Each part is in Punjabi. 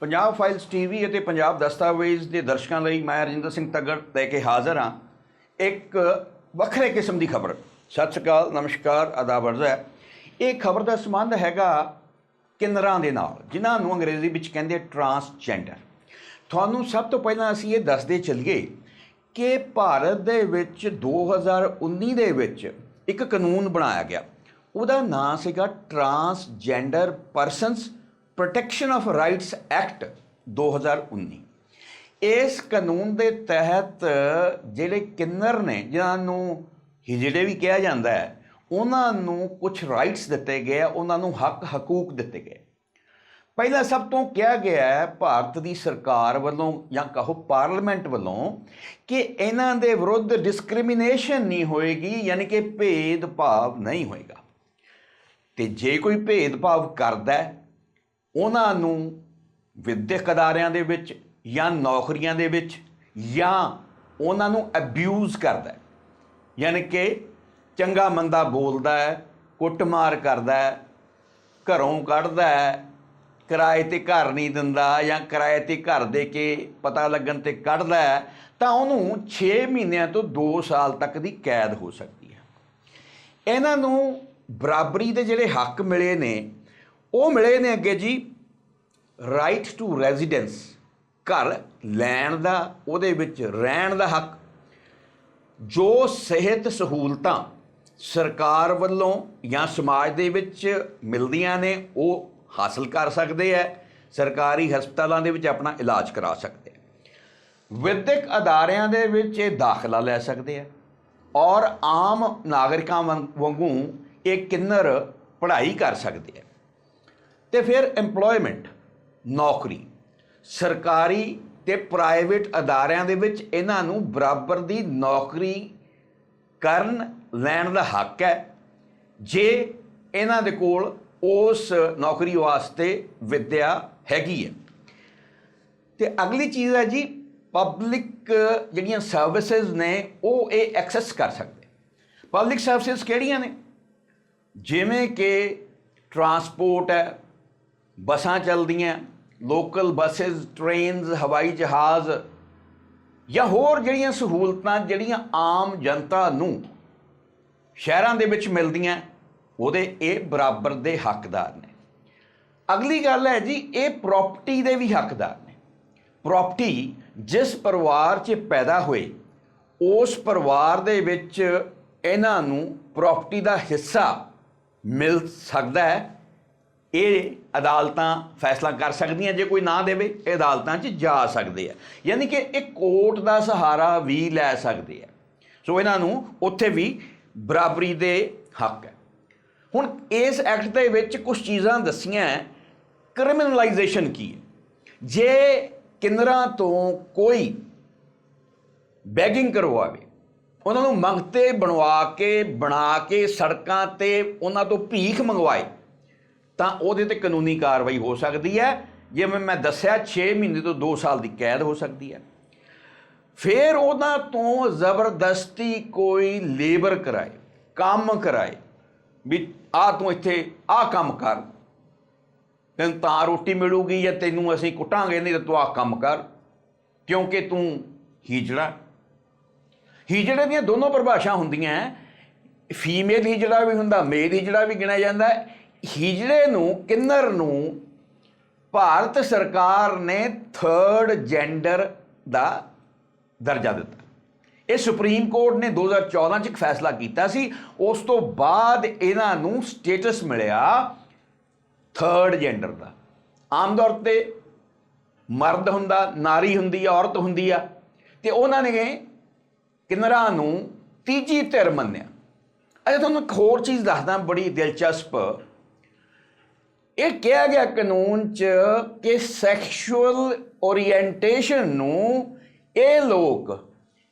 ਪੰਜਾਬ ਫਾਈਲਸ ਟੀਵੀ ਅਤੇ ਪੰਜਾਬ ਦਸਤਾਵੇਜ਼ ਦੇ ਦਰਸ਼ਕਾਂ ਲਈ ਮੈਂ ਰਜਿੰਦਰ ਸਿੰਘ ਤੱਗੜ ਲੈ ਕੇ ਹਾਜ਼ਰ ਹਾਂ। ਇੱਕ ਵੱਖਰੇ ਕਿਸਮ ਦੀ ਖਬਰ। ਸਤਿ ਸ਼੍ਰੀ ਅਕਾਲ, ਨਮਸਕਾਰ, ਆਦਾਬ ਅਰਜ਼ ਇਹ ਖਬਰ ਦਾ ਸੰਬੰਧ ਹੈਗਾ ਕਿੰਨਰਾਂ ਦੇ ਨਾਲ, ਜਿਨ੍ਹਾਂ ਨੂੰ ਅੰਗਰੇਜ਼ੀ ਵਿੱਚ ਕਹਿੰਦੇ ਟਰਾਂਸਜੈਂਡਰ। ਤੁਹਾਨੂੰ ਸਭ ਤੋਂ ਪਹਿਲਾਂ ਅਸੀਂ ਇਹ ਦੱਸਦੇ ਚੱਲੀਏ ਕਿ ਭਾਰਤ ਦੇ ਵਿੱਚ 2019 ਦੇ ਵਿੱਚ ਇੱਕ ਕਾਨੂੰਨ ਬਣਾਇਆ ਗਿਆ। ਉਹਦਾ ਨਾਂ ਸੀਗਾ transgender persons protection of rights act 2019 ਇਸ ਕਾਨੂੰਨ ਦੇ ਤਹਿਤ ਜਿਹੜੇ ਕਿੰਨਰ ਨੇ ਜਿਨ੍ਹਾਂ ਨੂੰ ਹਿਜੜੇ ਵੀ ਕਿਹਾ ਜਾਂਦਾ ਹੈ ਉਹਨਾਂ ਨੂੰ ਕੁਝ ਰਾਈਟਸ ਦਿੱਤੇ ਗਏ ਆ, ਉਹਨਾਂ ਨੂੰ ਹੱਕ ਹਕੂਕ ਦਿੱਤੇ ਗਏ। ਪਹਿਲਾਂ ਸਭ ਤੋਂ ਕਿਹਾ ਗਿਆ ਹੈ ਭਾਰਤ ਦੀ ਸਰਕਾਰ ਵੱਲੋਂ ਜਾਂ ਕਹੋ ਪਾਰਲੀਮੈਂਟ ਵੱਲੋਂ ਕਿ ਇਹਨਾਂ ਦੇ ਵਿਰੁੱਧ ਡਿਸਕ੍ਰਿਮੀਨੇਸ਼ਨ ਨਹੀਂ ਹੋਏਗੀ ਯਾਨੀ ਕਿ ਭੇਦਭਾਵ ਨਹੀਂ ਹੋਏਗਾ। ਤੇ ਜੇ ਕੋਈ ਭੇਦਭਾਵ ਕਰਦਾ ਹੈ ਉਹਨਾਂ ਨੂੰ ਵਿਦਿਅਕ ਅਦਾਰਿਆਂ ਦੇ ਵਿੱਚ ਜਾਂ ਨੌਕਰੀਆਂ ਦੇ ਵਿੱਚ ਜਾਂ ਉਹਨਾਂ ਨੂੰ ਅਬਿਊਜ਼ ਕਰਦਾ ਹੈ। ਯਾਨੀ ਕਿ ਚੰਗਾ ਮੰਦਾ ਬੋਲਦਾ ਹੈ, ਕੁੱਟਮਾਰ ਕਰਦਾ ਹੈ, ਘਰੋਂ ਕੱਢਦਾ ਹੈ, ਕਿਰਾਏ ਤੇ ਘਰ ਨਹੀਂ ਦਿੰਦਾ ਜਾਂ ਕਿਰਾਏ ਤੇ ਘਰ ਦੇ ਕੇ ਪਤਾ ਲੱਗਣ ਤੇ ਕੱਢਦਾ ਹੈ, ਤਾਂ ਉਹਨੂੰ 6 ਮਹੀਨਿਆਂ ਤੋਂ 2 ਸਾਲ ਤੱਕ ਦੀ ਕੈਦ ਹੋ ਸਕਦੀ ਹੈ। ਇਹਨਾਂ ਨੂੰ ਬਰਾਬਰੀ ਦੇ ਜਿਹੜੇ ਹੱਕ ਮਿਲੇ ਨੇ ਉਹ ਮਿਲੇ ਨੇ ਅੱਗੇ ਜੀ ਰਾਈਟ ਟੂ ਰੈਜ਼ੀਡੈਂਸ ਘਰ ਲੈਣ ਦਾ, ਉਹਦੇ ਵਿੱਚ ਰਹਿਣ ਦਾ ਹੱਕ। ਜੋ ਸਿਹਤ ਸਹੂਲਤਾਂ ਸਰਕਾਰ ਵੱਲੋਂ ਜਾਂ ਸਮਾਜ ਦੇ ਵਿੱਚ ਮਿਲਦੀਆਂ ਨੇ, ਉਹ ਹਾਸਲ ਕਰ ਸਕਦੇ ਆ ਸਰਕਾਰੀ ਹਸਪਤਾਲਾਂ ਦੇ ਵਿੱਚ ਆਪਣਾ ਇਲਾਜ ਕਰਾ ਸਕਦੇ ਆ ਵਿਦਿਅਕ ਅਦਾਰਿਆਂ ਦੇ ਵਿੱਚ ਇਹ ਦਾਖਲਾ ਲੈ ਸਕਦੇ ਆ ਔਰ ਆਮ ਨਾਗਰਿਕਾਂ ਵਾਂਗੂ ਇਹ ਕਿੰਨਰ ਪੜ੍ਹਾਈ ਕਰ ਸਕਦੇ ਆ ਤੇ ਫਿਰ EMPLOYMENT, ਨੌਕਰੀ। ਸਰਕਾਰੀ ਤੇ ਪ੍ਰਾਈਵੇਟ ਅਦਾਰਿਆਂ ਦੇ ਵਿੱਚ ਇਹਨਾਂ ਨੂੰ ਬਰਾਬਰ ਦੀ ਨੌਕਰੀ ਕਰਨ ਲੈਣ ਦਾ ਹੱਕ ਹੈ। ਜੇ ਇਹਨਾਂ ਦੇ ਕੋਲ ਉਸ ਨੌਕਰੀ ਵਾਸਤੇ ਵਿੱਦਿਆ ਹੈਗੀ ਹੈ। ਤੇ ਅਗਲੀ ਚੀਜ਼ ਹੈ ਜੀ ਪਬਲਿਕ ਜਿਹੜੀਆਂ ਸਰਵਿਸਿਜ਼ ਨੇ, ਉਹ ਇਹ ਐਕਸੈਸ ਕਰ ਸਕਦੇ ਪਬਲਿਕ ਸਰਵਿਸਿਜ਼ ਕਿਹੜੀਆਂ ਨੇ? ਜਿਵੇਂ ਕਿ ਟਰਾਂਸਪੋਰਟ ਹੈ ਬੱਸਾਂ ਚੱਲਦੀਆਂ ਲੋਕਲ ਬੱਸਸ ਟ੍ਰੇਨਸ ਹਵਾਈ ਜਹਾਜ਼ ਜਾਂ ਹੋਰ ਜਿਹੜੀਆਂ ਸਹੂਲਤਾਂ ਜਿਹੜੀਆਂ ਆਮ ਜਨਤਾ ਨੂੰ ਸ਼ਹਿਰਾਂ ਦੇ ਵਿੱਚ ਮਿਲਦੀਆਂ, ਉਹਦੇ ਇਹ ਬਰਾਬਰ ਦੇ ਹੱਕਦਾਰ ਨੇ। ਅਗਲੀ ਗੱਲ ਹੈ ਜੀ, ਇਹ ਪ੍ਰਾਪਰਟੀ ਦੇ ਵੀ ਹੱਕਦਾਰ ਨੇ। ਪ੍ਰਾਪਰਟੀ ਜਿਸ ਪਰਿਵਾਰ 'ਚ ਪੈਦਾ ਹੋਏ, ਉਸ ਪਰਿਵਾਰ ਦੇ ਵਿੱਚ ਇਹਨਾਂ ਨੂੰ ਪ੍ਰਾਪਰਟੀ ਦਾ ਹਿੱਸਾ ਮਿਲ ਸਕਦਾ ਹੈ। ਇਹ ਅਦਾਲਤਾਂ ਫੈਸਲਾ ਕਰ ਸਕਦੀਆਂ, ਜੇ ਕੋਈ ਨਾ ਦੇਵੇ, ਇਹ ਅਦਾਲਤਾਂ 'ਚ ਜਾ ਸਕਦੇ ਆ। ਯਾਨੀ ਕਿ ਇਹ ਕੋਰਟ ਦਾ ਸਹਾਰਾ ਵੀ ਲੈ ਸਕਦੇ ਆ। ਸੋ ਇਹਨਾਂ ਨੂੰ ਉੱਥੇ ਵੀ ਬਰਾਬਰੀ ਦੇ ਹੱਕ ਹੈ। ਹੁਣ ਇਸ ਐਕਟ ਦੇ ਵਿੱਚ ਕੁਝ ਚੀਜ਼ਾਂ ਦੱਸੀਆਂ ਕ੍ਰਿਮੀਨਲਾਈਜੇਸ਼ਨ ਕੀ ਹੈ? ਜੇ ਕਿੰਨਰਾਂ ਤੋਂ ਕੋਈ ਬੈਗਿੰਗ ਕਰਵਾਵੇ, ਉਹਨਾਂ ਨੂੰ ਮੰਗਤੇ ਬਣਵਾ ਕੇ, ਬਣਾ ਕੇ ਸੜਕਾਂ ਤੇ ਉਹਨਾਂ ਤੋਂ ਭੀਖ ਮੰਗਵਾਏ ਤਾਂ ਉਹਦੇ ਤੇ ਕਾਨੂੰਨੀ ਕਾਰਵਾਈ ਹੋ ਸਕਦੀ ਹੈ। ਜਿਵੇਂ ਮੈਂ ਦੱਸਿਆ 6 ਮਹੀਨੇ ਤੋਂ 2 ਸਾਲ ਦੀ ਕੈਦ ਹੋ ਸਕਦੀ ਹੈ। ਫਿਰ ਉਹਨਾਂ ਤੋਂ ਜ਼ਬਰਦਸਤੀ ਕੋਈ ਲੇਬਰ ਕਰਾਏ, ਕੰਮ ਕਰਾਏ, ਵੀ ਆ ਤੂੰ ਇੱਥੇ, ਆ ਕੰਮ ਕਰ। ਤੈਨੂੰ ਤਾਂ ਰੋਟੀ ਮਿਲੂਗੀ ਜਾਂ ਤੈਨੂੰ ਅਸੀਂ ਕੁੱਟਾਂਗੇ, ਨਹੀਂ ਤਾਂ ਤੂੰ ਆ ਕੰਮ ਕਰ, ਕਿਉਂਕਿ ਤੂੰ ਹੀਜੜਾ। ਹੀਜੜੇ ਦੀਆਂ ਦੋਨੋਂ ਪਰਿਭਾਸ਼ਾ ਹੁੰਦੀਆਂ ਫੀਮੇਲ ਹੀਜੜਾ ਵੀ ਹੁੰਦਾ, ਮੇਲ ਹੀਜੜਾ ਵੀ ਗਿਣਿਆ ਜਾਂਦਾ ਹੀਜੜੇ ਨੂੰ, ਕਿੰਨਰ ਨੂੰ ਭਾਰਤ ਸਰਕਾਰ ਨੇ ਥਰਡ ਜੈਂਡਰ ਦਾ ਦਰਜਾ ਦਿੱਤਾ। ਇਹ ਸੁਪਰੀਮ ਕੋਰਟ ਨੇ 2014 ਚ ਇੱਕ ਫੈਸਲਾ ਕੀਤਾ ਸੀ। ਉਸ ਤੋਂ ਬਾਅਦ ਇਹਨਾਂ ਨੂੰ ਸਟੇਟਸ ਮਿਲਿਆ ਥਰਡ ਜੈਂਡਰ ਦਾ। ਆਮ ਤੌਰ ਤੇ ਮਰਦ ਹੁੰਦਾ, ਨਾਰੀ ਹੁੰਦੀ ਆ, ਔਰਤ ਹੁੰਦੀ ਆ। ਤੇ ਉਹਨਾਂ ਨੇ ਕਿੰਨਰਾਂ ਨੂੰ ਤੀਜੀ ਧਿਰ ਮੰਨਿਆ। ਅੱਛਾ, ਤੁਹਾਨੂੰ ਇੱਕ ਹੋਰ ਚੀਜ਼ ਦੱਸਦਾ, ਬੜੀ ਦਿਲਚਸਪ ਇਹ ਕਿਹਾ ਗਿਆ ਕਾਨੂੰਨ 'ਚ ਕਿ ਸੈਕਸ਼ੂਅਲ ਓਰੀਐਂਟੇਸ਼ਨ ਨੂੰ ਇਹ ਲੋਕ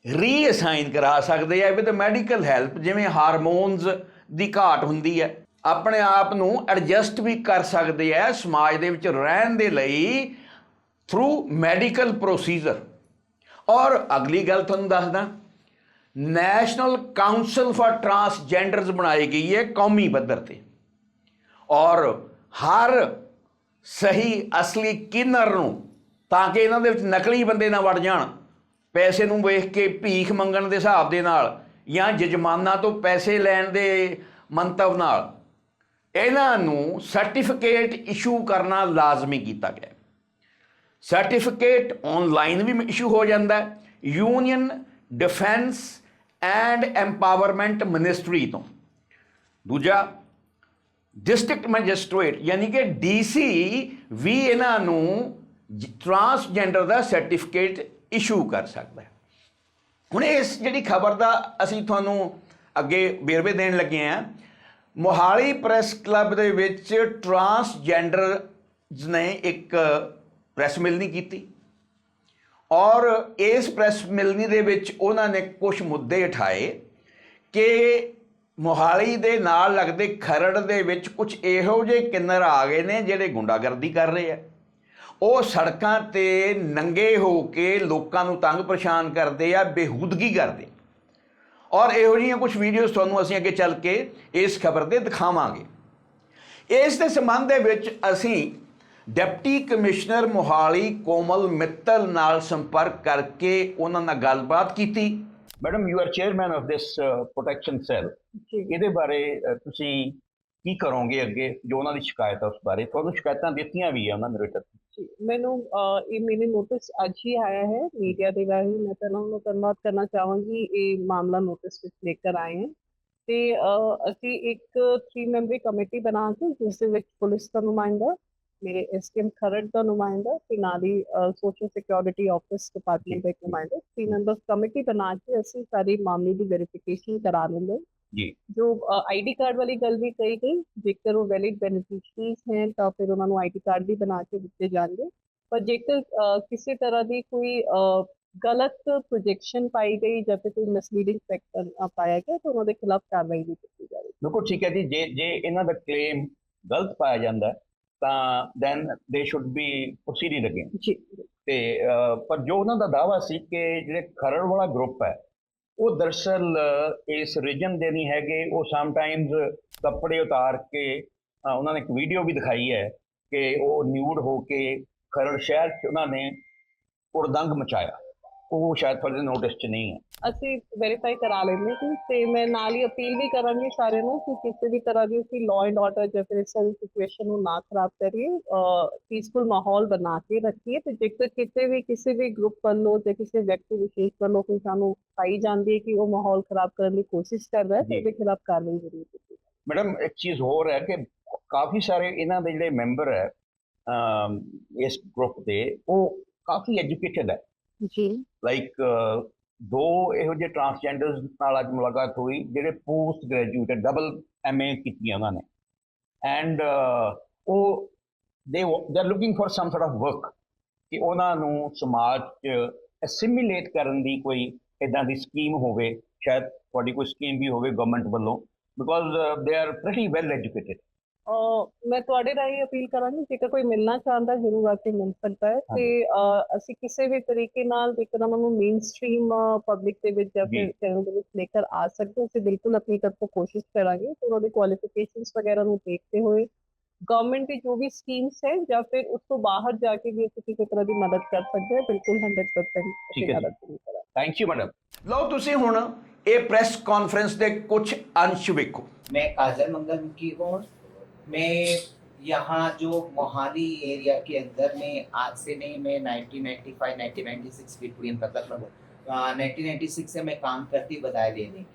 ਰੀਅਸਾਈਨ ਕਰਾ ਸਕਦੇ ਆ ਵਿਦ ਮੈਡੀਕਲ ਹੈਲਪ ਜਿਵੇਂ ਹਾਰਮੋਨਸ ਦੀ ਘਾਟ ਹੁੰਦੀ ਹੈ। ਆਪਣੇ ਆਪ ਨੂੰ ਐਡਜਸਟ ਵੀ ਕਰ ਸਕਦੇ ਆ ਸਮਾਜ ਦੇ ਵਿੱਚ ਰਹਿਣ ਦੇ ਲਈ ਥਰੂ ਮੈਡੀਕਲ ਪ੍ਰੋਸੀਜਰ ਔਰ ਅਗਲੀ ਗੱਲ ਤੁਹਾਨੂੰ ਦੱਸਦਾ ਨੈਸ਼ਨਲ ਕਾਉਂਸਲ ਫਾਰ ਟਰਾਂਸਜੈਂਡਰਸ ਬਣਾਈ ਗਈ ਹੈ ਕੌਮੀ ਪੱਧਰ ਤੇ। ਔਰ ਹਰ ਸਹੀ ਅਸਲੀ ਕਿਨਰ ਨੂੰ ਤਾਂ ਕਿ ਇਹਨਾਂ ਦੇ ਵਿੱਚ ਨਕਲੀ ਬੰਦੇ ਨਾ ਵੜ ਜਾਣ, ਪੈਸੇ ਨੂੰ ਵੇਖ ਕੇ ਭੀਖ ਮੰਗਣ ਦੇ ਹਿਸਾਬ ਦੇ ਨਾਲ ਜਾਂ ਜਜਮਾਨਾਂ ਤੋਂ ਪੈਸੇ ਲੈਣ ਦੇ ਮੰਤਵ ਨਾਲ ਇਹਨਾਂ ਨੂੰ ਸਰਟੀਫਿਕੇਟ ਇਸ਼ੂ ਕਰਨਾ ਲਾਜ਼ਮੀ ਕੀਤਾ ਗਿਆ ਸਰਟੀਫਿਕੇਟ ਆਨਲਾਈਨ ਵੀ ਇਸ਼ੂ ਹੋ ਜਾਂਦਾ ਹੈ। Union defence and empowerment ministry ਤੋਂ। ਦੂਜਾ ਡਿਸਟ੍ਰਿਕਟ ਮੈਜਿਸਟ੍ਰੇਟ ਯਾਨੀ ਕਿ ਡੀਸੀ ਵੀ ਇਹਨਾਂ ਨੂੰ ਟਰਾਂਸਜੈਂਡਰ ਦਾ ਸਰਟੀਫਿਕੇਟ ਇਸ਼ੂ ਕਰ ਸਕਦਾ ਹੈ। ਹੁਣ ਇਸ ਜਿਹੜੀ ਖਬਰ ਦਾ ਅਸੀਂ ਤੁਹਾਨੂੰ ਅੱਗੇ ਵੇਰਵੇ ਦੇਣ ਲੱਗੇ ਹਾਂ, ਮੋਹਾਲੀ ਪ੍ਰੈਸ ਕਲੱਬ ਦੇ ਵਿੱਚ ਟਰਾਂਸਜੈਂਡਰ ਨੇ ਇੱਕ ਪ੍ਰੈਸ ਮਿਲਣੀ ਕੀਤੀ ਔਰ ਇਸ ਪ੍ਰੈਸ ਮਿਲਣੀ ਦੇ ਵਿੱਚ ਉਹਨਾਂ ਨੇ ਕੁਝ ਮੁੱਦੇ ਉਠਾਏ ਕਿ ਮੋਹਾਲੀ ਦੇ ਨਾਲ ਲੱਗਦੇ ਖਰੜ ਦੇ ਵਿੱਚ ਕੁਝ ਇਹੋ ਜਿਹੇ ਕਿੰਨਰ ਆ ਗਏ ਨੇ ਜਿਹੜੇ ਗੁੰਡਾਗਰਦੀ ਕਰ ਰਹੇ ਆ। ਉਹ ਸੜਕਾਂ ਤੇ ਨੰਗੇ ਹੋ ਕੇ ਲੋਕਾਂ ਨੂੰ ਤੰਗ ਪਰੇਸ਼ਾਨ ਕਰਦੇ ਆ, ਬੇਹੂਦਗੀ ਕਰਦੇ। ਔਰ ਇਹੋ ਜਿਹੀਆਂ ਕੁਝ ਵੀਡੀਓਜ਼ ਤੁਹਾਨੂੰ ਅਸੀਂ ਅੱਗੇ ਚੱਲ ਕੇ ਇਸ ਖਬਰ 'ਤੇ ਦਿਖਾਵਾਂਗੇ। ਇਸ ਦੇ ਸੰਬੰਧ ਦੇ ਵਿੱਚ ਅਸੀਂ ਡਿਪਟੀ ਕਮਿਸ਼ਨਰ ਮੋਹਾਲੀ ਕੋਮਲ ਮਿੱਤਲ ਨਾਲ ਸੰਪਰਕ ਕਰਕੇ ਉਹਨਾਂ ਨਾਲ ਗੱਲਬਾਤ ਕੀਤੀ। Madam you are chairman of this protection cell ਇਹਦੇ ਬਾਰੇ ਤੁਸੀਂ ਕੀ ਕਰੋਗੇ ਅੱਗੇ? ਜੋ ਉਹਨਾਂ ਦੀ ਸ਼ਿਕਾਇਤ ਹੈ ਉਸ ਬਾਰੇ। ਤੁਹਾਨੂੰ ਸ਼ਿਕਾਇਤਾਂ ਦਿੱਤੀਆਂ ਵੀ ਆ ਉਹਨਾਂ ਨੇ ਰਿਟਰਨ ਜੀ, ਮੈਨੂੰ ਇਹ ਮੇਰੇ ਨੋਟਿਸ ਅੱਜ ਹੀ ਆਇਆ ਹੈ ਮੀਡੀਆ ਦੇ ਰਾਹੀਂ। ਮੈਂ ਪਹਿਲਾਂ ਉਹਨੂੰ ਧੰਨਵਾਦ ਕਰਨਾ ਚਾਹਾਂਗੀ ਇਹ ਮਾਮਲਾ ਨੋਟਿਸ ਵਿੱਚ ਲੈ ਕਰ ਆਏ ਹਨ ਤੇ ਅਸੀਂ ਇੱਕ 3 ਮੈਂਬਰੀ ਕਮੇਟੀ ਬਣਾ ਕੇ ਜਿਸ ਦੇ ਵਿੱਚ ਪੁਲਿਸ ਦਾ ਨੁਮਾਇੰਦਾ ਖਰੜ ਦਾ ਨੁਮਾਇੰਦਾ ਤੇ ਨਾਲ ਹੀ ਸੋਸ਼ਲ ਸਿਕਿਉਰਿਟੀ ਆਫਿਸ ਡਿਪਾਰਟਮੈਂਟ ਦਾ ਨੁਮਾਇੰਦਾ 3 ਮੈਂਬਰਸ ਕਮੇਟੀ ਬਣਾ ਕੇ ਅਸੀਂ ਸਾਰੀ ਮਾਮਲੇ ਦੀ ਵੈਰੀਫਿਕੇਸ਼ਨ ਕਰਾ ਲੈਂਦੇ। ਜੀ। ਜੋ ਆਈਡੀ ਕਾਰਡ ਵਾਲੀ ਗੱਲ ਵੀ ਕਹੀ ਗਈ ਜੇਕਰ ਉਹ ਵੈਲਿਡ ਬੈਨੀਫਿਸ਼ਰੀਜ਼ ਹੈ ਤਾਂ ਫਿਰ ਉਹਨਾਂ ਨੂੰ ਆਈਡੀ ਕਾਰਡ ਵੀ ਬਣਾ ਕੇ ਦਿੱਤੇ ਜਾਣਗੇ। ਪਰ ਜੇਕਰ ਕਿਸੇ ਤਰ੍ਹਾਂ ਦੀ ਕੋਈ ਗਲਤ ਪ੍ਰੋਜੈਕਸ਼ਨ ਪਾਈ ਗਈ ਜਾਂ ਫਿਰ ਕੋਈ ਮਿਸਲੀਡਿੰਗ ਫੈਕਟਰ ਪਾਇਆ ਗਿਆ ਤਾਂ ਉਹਨਾਂ ਦੇ ਖਿਲਾਫ ਕਾਰਵਾਈ ਵੀ ਕੀਤੀ ਜਾਵੇਗੀ। ਬਿਲਕੁਲ ਠੀਕ ਹੈ ਜੀ ਜੇ ਜੇ ਇਹਨਾਂ ਦਾ ਕਲੇਮ ਗਲਤ ਪਾਇਆ ਜਾਂਦਾ ਹੈ, ਤਾਂ ਦੈਨ ਦੇ ਸ਼ੁੱਡ ਬੀ ਪ੍ਰੋਸੀਡਿੰਗ ਅਗੇਨ ਜੀ। ਤੇ ਪਰ ਜੋ ਉਹਨਾਂ ਦਾ ਦਾਵਾ ਸੀ ਕਿ ਜਿਹੜੇ ਖਰੜ ਵਾਲਾ ਗਰੁੱਪ ਹੈ ਉਹ ਦਰਸਲ ਇਸ ਰੀਜਨ ਦੇ ਨਹੀਂ ਹੈਗੇ ਉਹ ਸਮਟਾਈਮਸ ਕੱਪੜੇ ਉਤਾਰ ਕੇ ਉਹਨਾਂ ਨੇ ਇੱਕ ਵੀਡੀਓ ਵੀ ਦਿਖਾਈ ਹੈ ਕਿ ਉਹ ਨਿਊਡ ਹੋ ਕੇ ਖਰੜ ਸ਼ਹਿਰ 'ਚ ਉਹਨਾਂ ਨੇ ਉੜਦੰਗ ਮਚਾਇਆ। ਉਹ ਸ਼ਾਇਦ ਤੁਹਾਡੇ ਨੋਟਿਸ 'ਚ ਨਹੀਂ ਹੈ। ਅਸੀਂ ਵੈਰੀਫਾਈ ਕਰਾ ਲੈਂਦੇ ਹਾਂ ਤੇ ਮੈਂ ਨਾਲ ਹੀ ਅਪੀਲ ਵੀ ਕਰਾਂਗੀ ਸਾਰਿਆਂ ਨੂੰ ਕਿ ਕਿਸੇ ਵੀ ਤਰ੍ਹਾਂ ਦੀ ਅਸੀਂ ਲਾਅ ਐਂਡ ਆਰਡਰ ਜਾਂ ਫਿਰ ਇਸ ਸਿਚੁਏਸ਼ਨ ਨੂੰ ਨਾ ਖਰਾਬ ਕਰੀਏ ਪੀਸਫੁਲ ਮਾਹੌਲ ਬਣਾ ਕੇ ਰੱਖੀਏ ਤੇ ਜੇਕਰ ਕਿਤੇ ਵੀ ਕਿਸੇ ਵੀ ਗਰੁੱਪ ਵੱਲੋਂ ਜਾਂ ਕਿਸੇ ਵਿਅਕਤੀ ਵਿਸ਼ੇਸ਼ ਵੱਲੋਂ ਕੋਈ ਸਾਨੂੰ ਪਾਈ ਜਾਂਦੀ ਹੈ ਕਿ ਉਹ ਮਾਹੌਲ ਖਰਾਬ ਕਰਨ ਦੀ ਕੋਸ਼ਿਸ਼ ਕਰ ਰਿਹਾ ਹੈ ਤਾਂ। ਉਹਦੇ ਖਿਲਾਫ ਕਾਰਵਾਈ ਜ਼ਰੂਰ ਕੀਤੀ ਮੈਡਮ ਇੱਕ ਚੀਜ਼ ਹੋਰ ਹੈ ਕਿ ਕਾਫੀ ਸਾਰੇ ਇਹਨਾਂ ਦੇ ਜਿਹੜੇ ਮੈਂਬਰ ਹੈ ਇਸ ਗਰੁੱਪ ਦੇ ਉਹ ਕਾਫੀ ਐਜੂਕੇਟਡ ਹੈ। ਜੀ। ਲਾਈਕ ਦੋ ਇਹੋ ਜਿਹੇ ਟਰਾਂਸਜੈਂਡਰਸ ਨਾਲ ਅੱਜ ਮੁਲਾਕਾਤ ਹੋਈ, ਜਿਹੜੇ ਪੋਸਟ ਗ੍ਰੈਜੂਏਟ ਡਬਲ ਐਮਏ ਕੀਤੀਆਂ ਉਹਨਾਂ ਨੇ। And uh they they are looking for some sort of work ਕਿ ਉਹਨਾਂ ਨੂੰ ਸਮਾਜ 'ਚ ਅਸਿਮੀਲੇਟ ਕਰਨ ਦੀ ਕੋਈ ਇਦਾਂ ਦੀ ਸਕੀਮ ਹੋਵੇ, ਸ਼ਾਇਦ ਤੁਹਾਡੀ ਕੋਈ ਸਕੀਮ ਵੀ ਹੋਵੇ ਗਵਰਨਮੈਂਟ ਵੱਲੋਂ because they are pretty well educated ਮੈਂ ਤੁਹਾਡੇ ਰਾਹੀਂ ਅਪੀਲ ਕਰਾਂਗੀ ਜੇਕਰ ਕੋਈ ਮਿਲਣਾ ਚਾਹੁੰਦਾ ਜ਼ਰੂਰ ਆ ਕੇ ਮਿਲ ਸਕਦਾ ਹੈ ਤੇ ਅਸੀਂ ਕਿਸੇ ਵੀ ਤਰੀਕੇ ਨਾਲ ਵਿਕਰਮ ਨੂੰ ਮੇਨ ਸਟ੍ਰੀਮ ਪਬਲਿਕ ਦੇ ਵਿੱਚ ਜਾਂ ਫਿਰ ਚੈਨਲ ਦੇ ਵਿੱਚ ਲੈ ਕੇ ਆ ਸਕਦੇ ਹੋ ਅਸੀਂ ਬਿਲਕੁਲ ਆਪਣੀ ਤਰਫੋਂ ਕੋਸ਼ਿਸ਼ ਕਰਾਂਗੇ ਉਹਨਾਂ ਦੇ ਕੁਆਲੀਫਿਕੇਸ਼ਨਸ ਵਗੈਰਾ ਨੂੰ ਦੇਖਦੇ ਹੋਏ ਗਵਰਨਮੈਂਟ ਦੀ ਜੋ ਵੀ ਸਕੀਮਸ ਹੈ ਜਾਂ ਫਿਰ ਉਸ ਤੋਂ ਬਾਹਰ ਜਾ ਕੇ ਵੀ ਅਸੀਂ ਕਿਸੇ ਤਰ੍ਹਾਂ ਦੀ ਮਦਦ ਕਰ ਸਕਦੇ ਹਾਂ ਬਿਲਕੁਲ 100% ਠੀਕ ਹੈ ਥੈਂਕ ਯੂ ਮੈਡਮ ਲਓ ਤੁਸੀਂ ਹੁਣ ਇਹ ਪ੍ਰੈਸ ਕਾਨਫਰੰਸ ਦੇ ਕੁਝ ਅੰਸ਼ ਵੇਖੋ। ਮੈਂ ਕਾਜ਼ਰ ਮੰਗਲ ਕੀ ਹੋਣ? मैं यहाँ जो मोहाली एरिया के अंदर में आज से नहीं, मैं 1995 1996 बिटवीन मतलब मैं 1996 से मैं काम करती बधाई लेने की।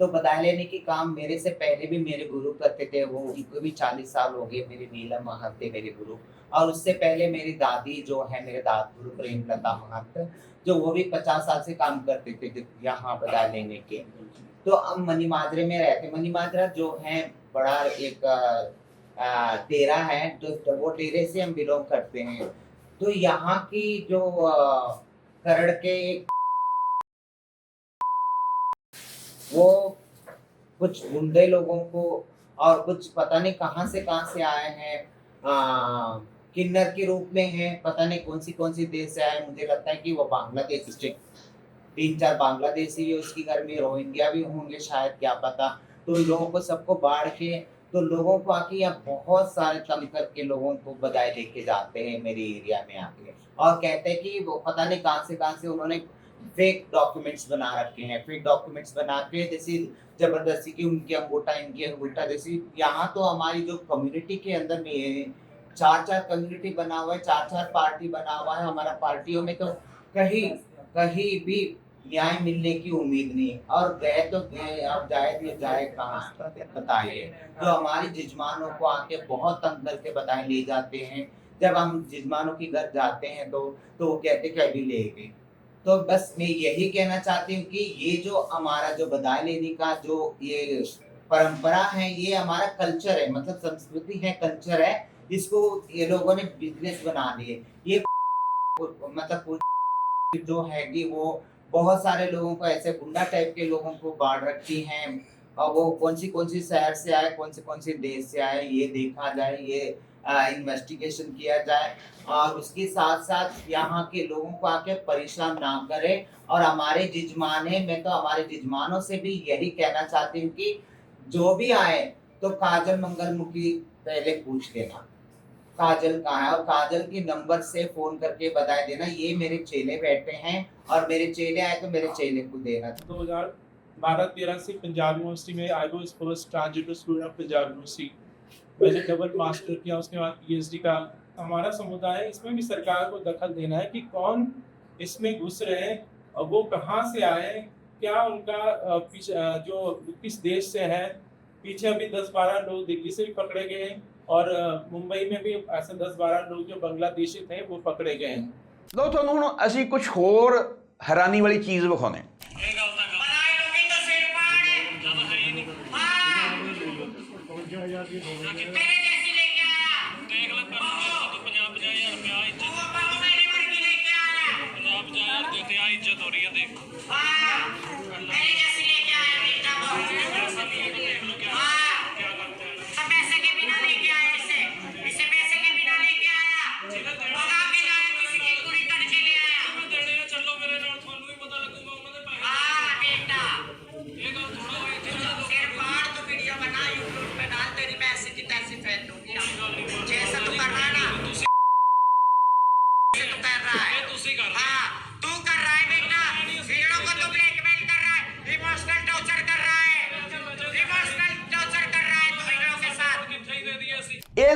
तो बधाई लेने की काम मेरे से पहले भी मेरे गुरु करते थे, वो उनको भी 40 साल हो गए, मेरे नीलम महंत थे मेरे गुरु। और उससे पहले मेरी दादी जो है, मेरे दाद गुरु प्रेमलता महंत, जो वो भी 50 साल से काम करते थे यहाँ बधाई लेने के। तो हम मनी माजरे में रहते मनी माजरा जो है बड़ा एक डेरा है तो वो डेरे से हम बिलोंग करते हैं। तो यहाँ की जो खरड़ के वो कुछ गुंडे लोगों को और कुछ पता नहीं कहाँ से कहाँ से आए हैं किन्नर के रूप में है, पता नहीं कौन सी कौन सी देश से आए मुझे लगता है कि वो बांग्लादेश से तीन चार बांग्लादेशी भी उसके घर में, रोहिंग्या भी होंगे शायद, क्या पता। तो लोगों को सबको बाढ़ के तो लोगों को आके यहाँ बहुत सारे तम करके लोगों को बधाई लेके जाते हैं मेरे एरिया में आके। और कहते हैं कि वो पता नहीं कहाँ से कहाँ से उन्होंने फेक डॉक्यूमेंट्स बना रखे हैं। फेक डॉक्यूमेंट्स बना के जैसे ज़बरदस्ती की उनकी अंगूठा, इनकी अंगूठा, जैसे यहाँ तो हमारी जो कम्युनिटी के अंदर में चार चार कम्युनिटी बना हुआ है चार चार पार्टी बना हुआ है हमारा पार्टियों में तो कहीं कहीं भी न्याय मिलने की उम्मीद नहीं। और गए तो गए, अब जाए तो जाए कहाँ? बताइए। जो हमारी जजमानों को आके बहुत तंग करके बताए, ले जाते हैं। जब हम जजमानों के घर जाते हैं तो तो वो कहते कि अभी ले गए। तो बस मैं यही कहना चाहती हूँ कि ये जो हमारा जो बधाई लेने का जो ये परंपरा है, ये हमारा कल्चर है मतलब संस्कृति है, कल्चर है, इसको ये लोगों ने बिज़नेस बना लिए ये मतलब जो है कि वो बहुत सारे लोगों को ऐसे गुंडा टाइप के लोगों को बाढ़ रखती हैं। और वो कौन सी कौन सी शहर से आए कौन से कौन से देश से आए, ये देखा जाए, ये इन्वेस्टिगेशन किया जाए। और उसके साथ साथ यहाँ के लोगों को आके परेशान ना करें। और हमारे जिजमाने, मैं तो हमारे जिजमानों से भी यही कहना चाहती हूँ कि जो भी आए तो काजल मंगलमुखी पहले पूछ लेना। काजल का है। और काजल के नंबर से फ़ोन करके बता देना, ये मेरे चेले बैठे हैं और मेरे चेले आए तो मेरे चेले को देना दो हज़ार बारह तेरह से पंजाब यूनिवर्सिटी में I was first transgender student of Punjab university. मैंने डबल मास्टर किया, उसके बाद पीएचडी का। हमारा समुदाय इसमें भी सरकार को दखल देना है कि कौन इसमें घुस रहे हैं और वो कहाँ से आए क्या उनका जो किस देश से है। पीछे अभी दस बारह लोग दिल्ली से भी पकड़े गए हैं। और अ, मुंबई में भी ऐसे दस बारह लोग जो बांग्लादेशी थे वो पकड़े गए हैं ਲੋ ਤੁਹਾਨੂੰ ਹੁਣ ਅਸੀਂ ਕੁਝ ਹੋਰ ਹੈਰਾਨੀ ਵਾਲੀ ਚੀਜ਼ ਵਿਖਾਉਂਦੇ ਹਾਂ। ਇਹ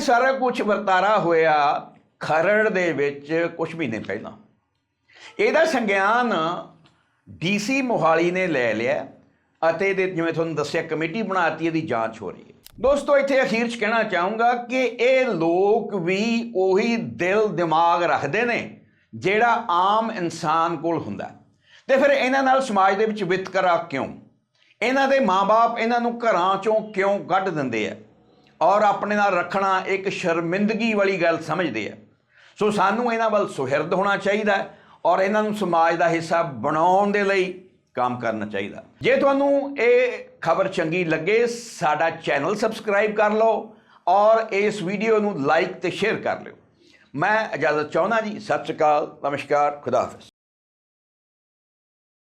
ਸਾਰਾ ਕੁਝ ਵਰਤਾਰਾ ਹੋਇਆ ਖਰੜ ਦੇ ਵਿੱਚ ਕੁਝ ਮਹੀਨੇ ਪਹਿਲਾਂ। ਇਹਦਾ ਸੰਗਿਆਨ ਡੀਸੀ ਮੋਹਾਲੀ ਨੇ ਲੈ ਲਿਆ ਅਤੇ ਇਹਦੇ ਜਿਵੇਂ ਤੁਹਾਨੂੰ ਦੱਸਿਆ, ਕਮੇਟੀ ਬਣਾਤੀ, ਇਹਦੀ ਜਾਂਚ ਹੋ ਰਹੀ ਹੈ। ਦੋਸਤੋ, ਇੱਥੇ ਅਖੀਰ 'ਚ ਕਹਿਣਾ ਚਾਹੂੰਗਾ ਕਿ ਇਹ ਲੋਕ ਵੀ ਉਹੀ ਦਿਲ ਦਿਮਾਗ ਰੱਖਦੇ ਨੇ ਜਿਹੜਾ ਆਮ ਇਨਸਾਨ ਕੋਲ ਹੁੰਦਾ। ਤੇ ਫਿਰ ਇਹਨਾਂ ਨਾਲ ਸਮਾਜ ਦੇ ਵਿੱਚ ਵਿਤਕਰਾ ਕਿਉਂ? ਇਹਨਾਂ ਦੇ ਮਾਪੇ ਇਹਨਾਂ ਨੂੰ ਘਰਾਂ ਚੋਂ ਕਿਉਂ ਕੱਢ ਦਿੰਦੇ ਆ? ਔਰ ਆਪਣੇ ਨਾਲ ਰੱਖਣਾ ਇੱਕ ਸ਼ਰਮਿੰਦਗੀ ਵਾਲੀ ਗੱਲ ਸਮਝਦੇ ਆ। ਸੋ ਸਾਨੂੰ ਇਹਨਾਂ ਵੱਲ ਸੁਹਿਰਦ ਹੋਣਾ ਚਾਹੀਦਾ ਔਰ ਇਹਨਾਂ ਨੂੰ ਸਮਾਜ ਦਾ ਹਿੱਸਾ ਬਣਾਉਣ ਦੇ ਲਈ ਕੰਮ ਕਰਨਾ ਚਾਹੀਦਾ। ਜੇ ਤੁਹਾਨੂੰ ਇਹ ਖਬਰ ਚੰਗੀ ਲੱਗੇ, ਸਾਡਾ ਚੈਨਲ ਸਬਸਕ੍ਰਾਈਬ ਕਰ ਲਓ ਔਰ ਇਸ ਵੀਡੀਓ ਨੂੰ ਲਾਈਕ ਤੇ ਸ਼ੇਅਰ ਕਰ ਲਿਓ। ਮੈਂ ਇਜਾਜ਼ਤ ਚਾਹੁੰਦਾ ਜੀ, ਸਤਿ ਸ਼੍ਰੀ ਅਕਾਲ, ਨਮਸਕਾਰ, ਖੁਦਾ ਹਾਫਿਜ਼।